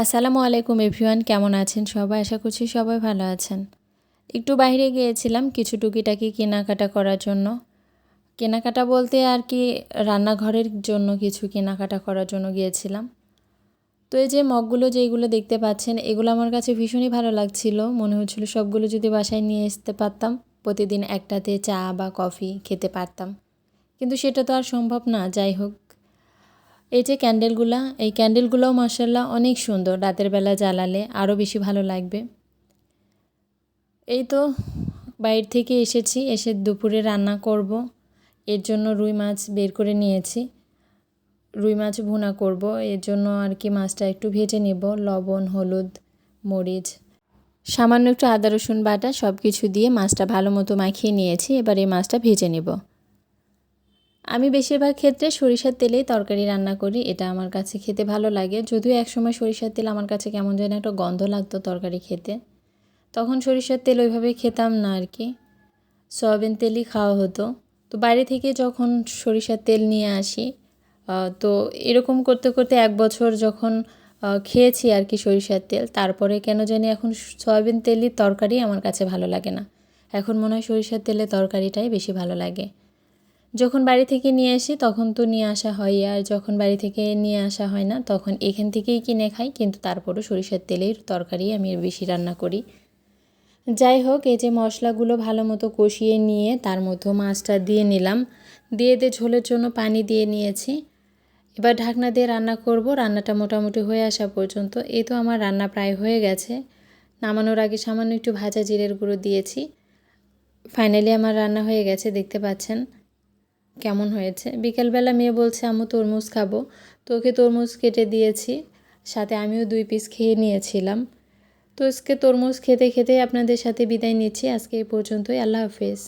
আসসালামু আলাইকুম এভরিওয়ান, কেমন আছেন সবাই? আশা করছি সবাই ভালো আছেন। একটু বাইরে গিয়েছিলাম কিছু টুকিটাকি কেনাকাটা করার জন্য। কেনাকাটা বলতে আর কি রান্নাঘরের জন্য কিছু কেনাকাটা করার জন্য গিয়েছিলাম। তো এই যে মগগুলো যেইগুলো দেখতে পাচ্ছেন, এগুলো আমার কাছে ভীষণই ভালো লাগছিল। মনে হচ্ছিল সবগুলো যদি বাসায় নিয়ে আসতে পারতাম, প্রতিদিন একটাতে চা বা কফি খেতে পারতাম। কিন্তু সেটা তো আর সম্ভব না, যাই হোক। এই যে ক্যান্ডেলগুলা, এই ক্যান্ডেলগুলোও মার্শাল্লাহ অনেক সুন্দর। রাতের বেলা জ্বালালে আরও বেশি ভালো লাগবে। এই তো বাইর থেকে এসেছি, এসে দুপুরে রান্না করব। এর জন্য রুই মাছ বের করে নিয়েছি। রুই মাছ ভুনা করব। এর জন্য আর কি মাছটা একটু ভেজে নেব। লবণ, হলুদ, মরিচ, সামান্য একটু আদা, রসুন বাটা সব কিছু দিয়ে মাছটা ভালো মতো মাখিয়ে নিয়েছি। এবার এই মাছটা ভেজে নেব। আমি বেশিরভাগ ক্ষেত্রে সরিষার তেলেই তরকারি রান্না করি, এটা আমার কাছে খেতে ভালো লাগে। যদিও একসময় সরিষার তেল আমার কাছে কেমন যেন একটা গন্ধ লাগতো তরকারি খেতে। তখন সরিষার তেল ওইভাবে খেতাম না আর কি। সয়াবিন তেলই খাওয়া হতো। তো বাইরে থেকে যখন সরিষার তেল নিয়ে আসি তো এরকম করতে করতে এক বছর যখন খেয়েছি আর কি সরিষার তেল, তারপরে কেন জানি এখন সয়াবিন তেলই তরকারি আমার কাছে ভালো লাগে না। এখন মনে হয় সরিষার তেলের তরকারিটাই বেশি ভালো লাগে। যখন বাড়ি থেকে নিয়ে আসি, তখন তো নিয়ে আসা হয় আর যখন বাড়ি থেকে নিয়ে আসা হয় না, তখন এখান থেকেই কিনে খাই। কিন্তু তারপরও সরিষার তেলের তরকারি আমি বেশি রান্না করি। যাই হোক, এই যে মশলাগুলো ভালো মতো কষিয়ে নিয়ে তার মধ্যে মাছটা দিয়ে নিলাম। দিয়ে দিয়ে ঝোলের জন্য পানি দিয়ে নিয়েছি। এবার ঢাকনা দিয়ে রান্না করব। রান্নাটা মোটামুটি হয়ে আসা পর্যন্ত। এই তো আমার রান্না প্রায় হয়ে গেছে। নামানোর আগে সামান্য একটু ভাজা জিরের গুঁড়ো দিয়েছি। ফাইনালি আমার রান্না হয়ে গেছে, দেখতে পাচ্ছেন। কেমন হয়েছে? বিকেলবেলা মেয়ে বলছে আমু তরমুজ খাব। তো ওকে তরমুজ কেটে দিয়েছি, সাথে আমিও দুই পিস খেয়ে নিয়েছিলাম। তো আজকে তরমুজ খেতে খেতে আপনাদের সাথে বিদায় নিচ্ছি। আজকে এই পর্যন্তই। আল্লাহ হাফেজ।